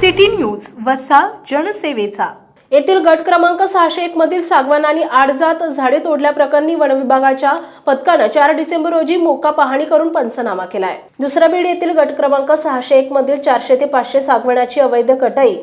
City news वसा जनसेवेचा. येथील गट क्रमांक सहाशे एक मधील सागवान आणि आडजात झाडे तोडल्याप्रकरणी वन विभागाच्या पथकानं चार डिसेंबर रोजी मोका पाहणी करून पंचनामा केलाय. दुसरा बीड येथील गट क्रमांक सहाशे एक मधील चारशे ते पाचशे सागवणाची अवैध कटाई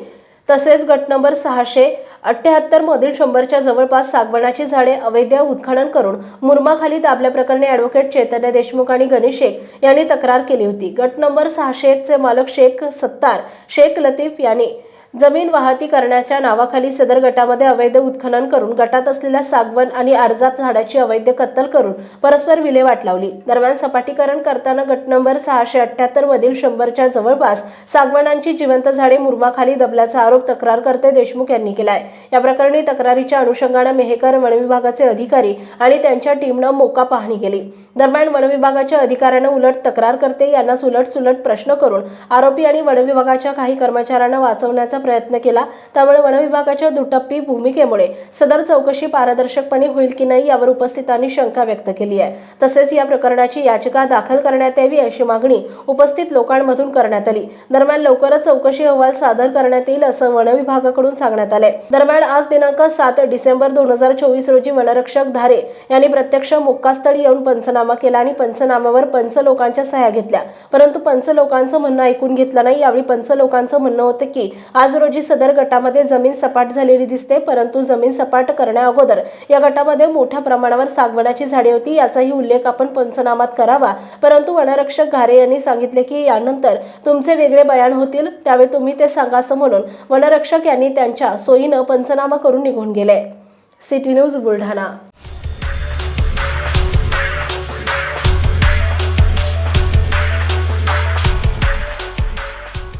तसेच गट नंबर सहाशे अठ्ठ्याहत्तर मधील शंभरच्या जवळपास सागवणाची झाडे अवैध उत्खनन करून मुरमाखाली दाबल्याप्रकरणी ॲडव्होकेट चैतन्य देशमुख आणि गणेश शेख यांनी तक्रार केली होती. गट नंबर सहाशे एकचे मालक शेख सत्तार शेख लतीफ यांनी जमीन वाहती करण्याच्या नावाखाली सदर गटामध्ये अवैध उत्खनन करून गटात असलेल्या सागवन आणि आर्जात झाडाची अवैध कत्तल करून परस्पर विल्हेवाट लावली. दरम्यान सपाटीकरण करताना गट नंबर सहाशे अठ्ठ्याहत्तर मधील शंभरच्या जवळपास सागवनांची जिवंत झाडे मुरमाखाली दबल्याचा आरोप तक्रारकर्ते देशमुख यांनी केलाय. या प्रकरणी तक्रारीच्या अनुषंगानं मेहेकर वनविभागाचे अधिकारी आणि त्यांच्या टीमनं मोका पाहणी केली. दरम्यान वनविभागाच्या अधिकाऱ्यानं उलट तक्रारकर्ते यांना सुलट सुलट प्रश्न करून आरोपी आणि वनविभागाच्या काही कर्मचाऱ्यांना वाचवण्याचा करण्याचा प्रयत्न केला. त्यामुळे वनविभागाच्या दुटप्पी भूमिकेमुळे सदर चौकशी पारदर्शकपणे होईल की नाही यावर उपस्थितांनी शंका व्यक्त केली आहे. तसेच या प्रकरणाची याचिका दाखल करण्यात यावी अशी मागणी उपस्थित लोकांमधून करण्यात आली. दरम्यान लवकरच चौकशी अहवाल सादर करण्यात येईल असं वनविभागाकडून सांगण्यात आले दरम्यान आज दिनांक सात डिसेंबर दोन हजार चोवीस रोजी वनरक्षक धारे यांनी प्रत्यक्ष मुक्कास्थळी येऊन पंचनामा केला आणि पंचनाम्यावर पंच लोकांच्या सह्या घेतल्या. परंतु पंच लोकांचं म्हणणं ऐकून घेतलं नाही. यावेळी पंच लोकांचं म्हणणं होतं की आज आज रोजी सदर गटामध्ये जमीन सपाट झालेली दिसते परंतु जमीन सपाट करण्याअगोदर या गटामध्ये मोठ्या प्रमाणावर सागवनाची झाडे होती याचाही उल्लेख आपण पंचनामात करावा. परंतु वनरक्षक घारे यांनी सांगितले की यानंतर तुमचे वेगळे बयान होतील त्यावेळी तुम्ही ते सांगा असं म्हणून वनरक्षक यांनी त्यांच्या सोयीनं पंचनामा करून निघून गेले. City news Buldhana.